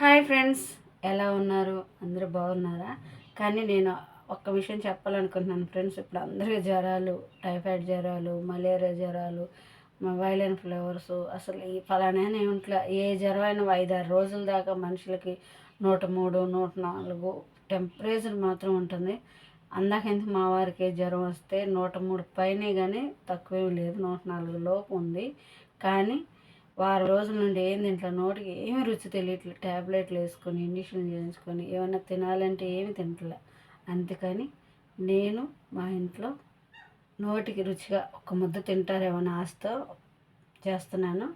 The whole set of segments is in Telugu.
హాయ్ ఫ్రెండ్స్ ఎలా ఉన్నారు? అందరూ బాగున్నారా? కానీ నేను ఒక్క విషయం చెప్పాలనుకుంటున్నాను ఫ్రెండ్స్. ఇప్పుడు అందరికీ జ్వరాలు టైఫాయిడ్ జ్వరాలు మలేరియా జ్వరాలు వైలెన్ ఫ్లేవర్స్ అసలు ఈ ఫలానా ఏమిట్లా ఏ జ్వరం అయినా ఐదారు రోజుల దాకా మనుషులకి నూట మూడు నూట నాలుగు టెంపరేచర్ మాత్రం ఉంటుంది. అందాకెంత మా వారికి జ్వరం వస్తే నూట మూడు పైనే కానీ తక్కువేం లేదు నూట నాలుగు లోపు ఉంది. కానీ వారం రోజుల నుండి ఏం దీంట్లో నోటికి ఏమి రుచి తెలియట్లేదు ట్యాబ్లెట్లు వేసుకొని ఇంజక్షన్లు చేయించుకొని ఏమైనా తినాలంటే ఏమి తింటలే? అందుకని నేను మా ఇంట్లో నోటికి రుచిగా ఒక ముద్ద తింటారేమో ఆశతో చేస్తున్నాను.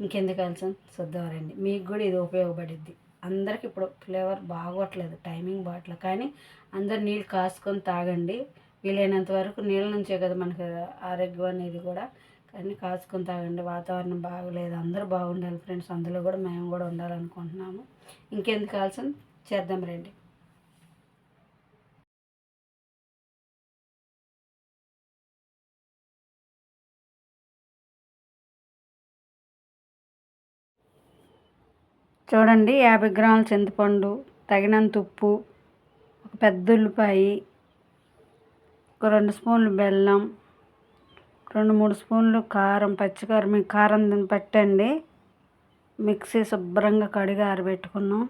ఇంకెందుకు కలిసి చూద్దామండి మీకు కూడా ఇది ఉపయోగపడిద్ది. అందరికి ఇప్పుడు ఫ్లేవర్ బాగోట్లేదు టైమింగ్ బాగట్లేదు. కానీ అందరు నీళ్ళు కాసుకొని తాగండి. వీలైనంత వరకు నీళ్ళ నుంచే కదా మనకి ఆరోగ్యం అనేది కూడా కానీ కాచుకొని తాగండి వాతావరణం బాగలేదు అందరూ బాగుండాలి ఫ్రెండ్స్ అందులో కూడా మేము కూడా ఉండాలనుకుంటున్నాము. ఇంకెందుకు కావాల్సిన చేద్దాం రండి. చూడండి యాభై గ్రాముల చింతపండు తగినంత ఉప్పు ఒక పెద్ద ఉల్లిపాయ ఒక రెండు స్పూన్లు బెల్లం రెండు మూడు స్పూన్లు కారం పచ్చికారం మీ కారం పట్టండి. మిక్సీ శుభ్రంగా కడిగి ఆరబెట్టుకున్నాం.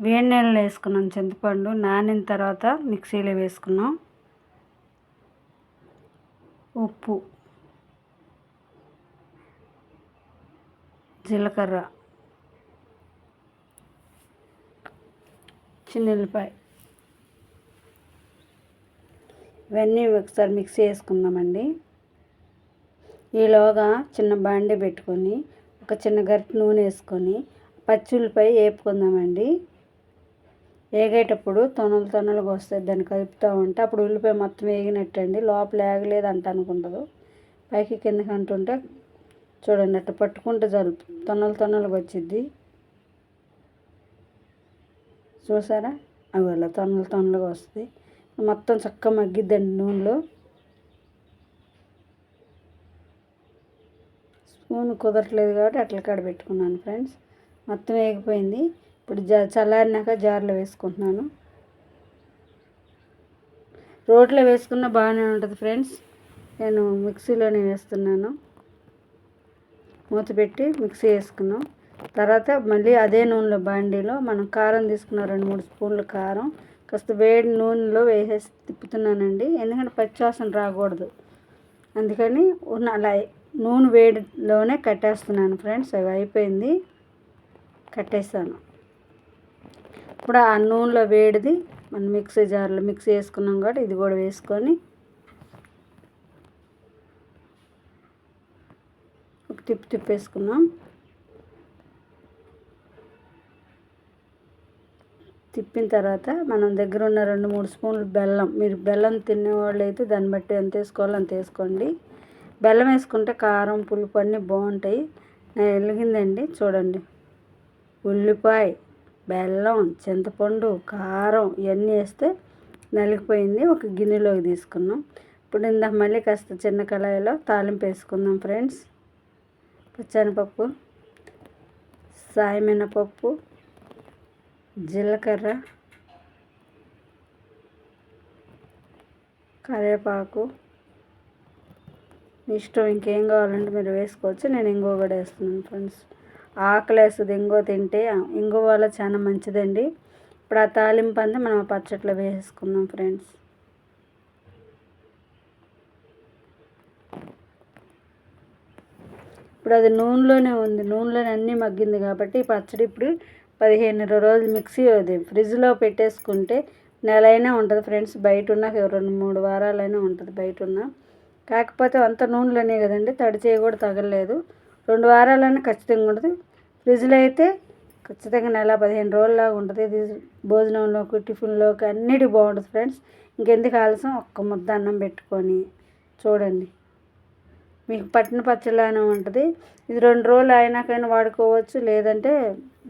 వేడి నీళ్ళు వేసుకున్నాం చింతపండు నానిన తర్వాత మిక్సీలో వేసుకున్నాం. ఉప్పు జీలకర్ర చిన్నెల్లిపాయ ఇవన్నీ ఒకసారి మిక్సీ వేసుకుందామండి. ఈలోగా చిన్న బాండి పెట్టుకొని ఒక చిన్న గరిటె నూనె వేసుకొని పచ్చి ఉల్లిపాయ వేపుకుందామండి. వేగేటప్పుడు తొనలు తొనలుగా వస్తాయి దాన్ని కలుపుతూ ఉంటే అప్పుడు ఉల్లిపాయ మొత్తం వేగినట్టండి. లోపల వేగలేదు అంట అనుకుంటుంది. పైకి కిందకి అంటుంటే చూడండి అట్ట పట్టుకుంటే జలుపు తొనలు తొనలుగా వచ్చిద్ది. చూసారా? అవి అలా తొనలు తొనలుగా వస్తుంది మొత్తం చక్కగా మగ్గిద్దండి నూనెలో. స్పూన్ కుదరట్లేదు కాబట్టి అట్ల కాడ పెట్టుకున్నాను ఫ్రెండ్స్. మొత్తం వేగిపోయింది. ఇప్పుడు జా చల్లారినాక జార్లో వేసుకుంటున్నాను. రోట్లో వేసుకున్న బాగానే ఉంటుంది ఫ్రెండ్స్. నేను మిక్సీలోనే వేస్తున్నాను. మూత పెట్టి మిక్సీ వేసుకున్నాం. తర్వాత మళ్ళీ అదే నూనెలో బాండీలో మనం కారం తీసుకున్న రెండు మూడు స్పూన్లు కారం కాస్త వేడి నూనెలో వేసేసి తిప్పుతున్నానండి. ఎందుకంటే పచ్చివాసన రాకూడదు. అందుకని ఉన్న అలా నూనె వేడిలోనే కట్టేస్తున్నాను ఫ్రెండ్స్ అవి అయిపోయింది. కట్టేస్తాను ఇప్పుడు ఆ నూనెలో వేడిది మనం మిక్సీ జార్లో మిక్సీ వేసుకున్నాం కాబట్టి ఇది కూడా వేసుకొని ఒక తిప్పి తిప్పేసుకున్నాం తిప్పిన తర్వాత మనం దగ్గర ఉన్న రెండు మూడు స్పూన్లు బెల్లం మీరు బెల్లం తినేవాళ్ళు అయితే దాన్ని బట్టి ఎంత వేసుకోవాలో అంత వేసుకోండి. బెల్లం వేసుకుంటే కారం పులుపు అన్నీ బాగుంటాయి. వెలిగిందండి చూడండి. ఉల్లిపాయ బెల్లం చింతపండు కారం ఇవన్నీ వేస్తే నలిగిపోయింది. ఒక గిన్నెలోకి తీసుకున్నాం. ఇప్పుడు ఇందాక మళ్ళీ కాస్త చిన్న కళాయిలో తాలింపు వేసుకుందాం ఫ్రెండ్స్. పచ్చనిపప్పు సాయమినపప్పు జీలకర్ర కరివేపాకు ఇష్టం ఇంకేం కావాలంటే మీరు వేసుకోవచ్చు. నేను ఇంగువ కూడా వేస్తున్నాను ఫ్రెండ్స్. ఆకలి వేస్తుంది. ఇంగువ తింటే ఇంగువ వల్ల చాలా మంచిదండి. ఇప్పుడు ఆ తాలింపు అంతా మనం పచ్చట్లో వేసుకుందాం ఫ్రెండ్స్. ఇప్పుడు అది నూనెలోనే ఉంది. నూనెలోనే అన్నీ మగ్గింది కాబట్టి పచ్చడి ఇప్పుడు పదిహేను ఇరవై రోజులు మిక్సీ అది ఫ్రిడ్జ్లో పెట్టేసుకుంటే నెల అయినా ఉంటుంది ఫ్రెండ్స్. బయట ఉన్న రెండు మూడు వారాలైనా ఉంటుంది బయట ఉన్న. కాకపోతే అంత నూనెలోనే కదండి తడి చేయి కూడా తగలలేదు. రెండు వారాలైనా ఖచ్చితంగా ఉంటుంది. ఫ్రిడ్జ్లో అయితే ఖచ్చితంగా నెల పదిహేను రోజులాగా ఉంటుంది. ఇది భోజనంలోకి టిఫిన్లోకి అన్నిటి బాగుంటుంది ఫ్రెండ్స్. ఇంకెందుకు ఆలస్యం? ఒక్క ముద్ద అన్నం పెట్టుకొని చూడండి. మీకు పట్టిన పచ్చలానే ఉంటుంది. ఇది రెండు రోజులు అయినాకైనా వాడుకోవచ్చు. లేదంటే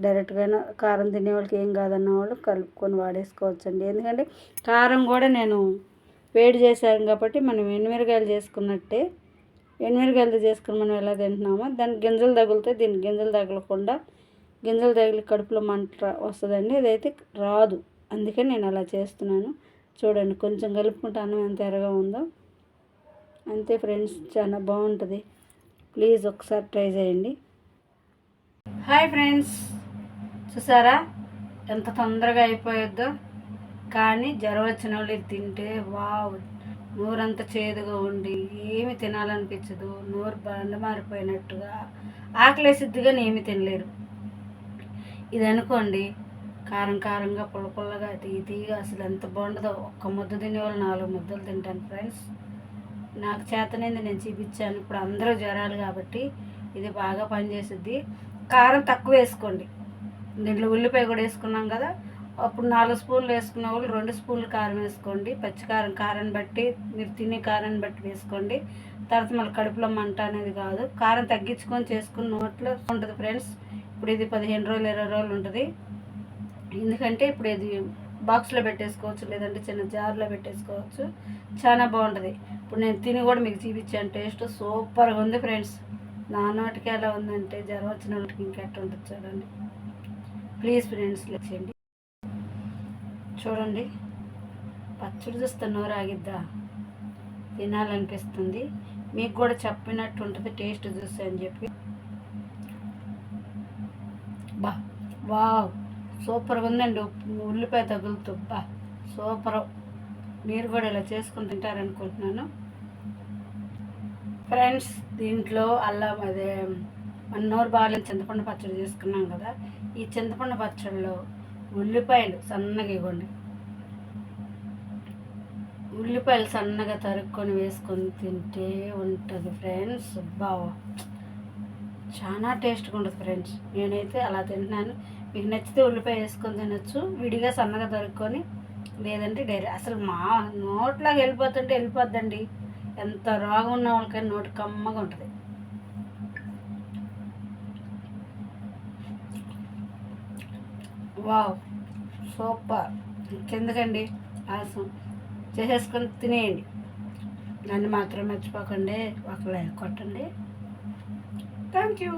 డైరెక్ట్గా కారం తినే వాళ్ళకి ఏం కాదన్న వాళ్ళు కలుపుకొని వాడేసుకోవచ్చు అండి ఎందుకంటే కారం కూడా నేను వేడి చేశాం కాబట్టి మనం ఎనిమిరగాయలు చేసుకున్నట్టే ఎనిమిరగాయలు చేసుకుని మనం ఎలా తింటున్నామో దానికి గింజలు తగులుతాయి. దీనికి గింజలు తగలకుండా గింజలు తగిలి కడుపులో మంట వస్తుందండి. ఇదైతే రాదు. అందుకే నేను అలా చేస్తున్నాను. చూడండి కొంచెం కలుపుకుంటే అన్నం ఎంత ఎరగా ఉందో. అంతే ఫ్రెండ్స్ చాలా బాగుంటుంది. ప్లీజ్ ఒకసారి ట్రై చేయండి. హాయ్ ఫ్రెండ్స్ చూసారా? ఎంత తొందరగా అయిపోయొద్దో కానీ జ్వరం వచ్చిన వాళ్ళు ఇది తింటే వావ్ నోరంతా చేదుగా ఉండి ఏమి తినాలనిపించదు. నోరు బండ మారిపోయినట్టుగా ఆకలేసిద్ది కానీ ఏమి తినలేరు. ఇది అనుకోండి కారం కారంగా పుల్ల పుల్లగా తీగా అసలు ఎంత బాగుండదో. ఒక్క ముద్ద తినేవాళ్ళు నాలుగు ముద్దలు తింటాను ఫ్రెండ్స్. నాకు చేతనైంది నేను చూపించాను. ఇప్పుడు అందరూ జ్వరాలు కాబట్టి ఇది బాగా పనిచేస్తుంది కారం తక్కువ వేసుకోండి. దీంట్లో ఉల్లిపాయ కూడా వేసుకున్నాం కదా అప్పుడు నాలుగు స్పూన్లు వేసుకున్న వాళ్ళు రెండు స్పూన్లు కారం వేసుకోండి. పచ్చికారం కారాన్ని బట్టి మీరు తినే కారాన్ని బట్టి వేసుకోండి. తర్వాత మళ్ళీ కడుపులో మంట అనేది కాదు. కారం తగ్గించుకొని చేసుకుని నోట్లో ఉంటుంది ఫ్రెండ్స్. ఇప్పుడు ఇది పదిహేను రోజులు ఇరవై రోజులు ఉంటుంది. ఎందుకంటే ఇప్పుడు ఇది బాక్స్లో పెట్టేసుకోవచ్చు లేదంటే చిన్న జార్లో పెట్టేసుకోవచ్చు. చాలా బాగుంటుంది. ఇప్పుడు నేను తిని కూడా మీకు చూపించాను. టేస్ట్ సూపర్గా ఉంది ఫ్రెండ్స్. నా నోటికి ఎలా ఉందంటే జ్వరం వచ్చిన వాళ్ళకి ఇంకెట్ట ఉంటుంది చూడండి. ప్లీజ్ ఫ్రెండ్స్ చేయండి. చూడండి. పచ్చడి చూస్తే నోరు ఆగిద్దా? తినాలనిపిస్తుంది. మీకు కూడా చెప్పినట్టు ఉంటుంది టేస్ట్ చూస్తే అని చెప్పి. బా వావ్ సూపర్గా ఉందండి. ఉల్లిపాయ తగులుతూ. బా సూపర్. మీరు కూడా ఇలా చేసుకుని తింటారనుకుంటున్నాను. ఫ్రెండ్స్ దీంట్లో అల్లం అదే మన నోరు బాగాలేని చింతపండు పచ్చడి చేసుకున్నాం కదా. ఈ చింతపండు పచ్చడిలో ఉల్లిపాయలు సన్నగా ఇవ్వండి. ఉల్లిపాయలు సన్నగా తరుక్కొని వేసుకొని తింటే ఉంటుంది ఫ్రెండ్స్. బావ చాలా టేస్ట్గా ఉంటుంది ఫ్రెండ్స్. నేనైతే అలా తింటున్నాను. మీకు నచ్చితే ఉల్లిపాయ వేసుకొని తినొచ్చు. విడిగా సన్నగా తరుక్కొని లేదంటే డైరీ అసలు మా నోట్లోకి వెళ్ళిపోతుంటే వెళ్ళిపోద్దండి. ఎంత రోగం ఉన్న వాళ్ళకైనా నోటి కమ్మగా ఉంటుంది. Wow super. కిందకండి ఆసం చేసేసుకొని తినేయండి. నన్ను మాత్రం మర్చిపోకండి. ఒక లైక్ కొట్టండి. Thank you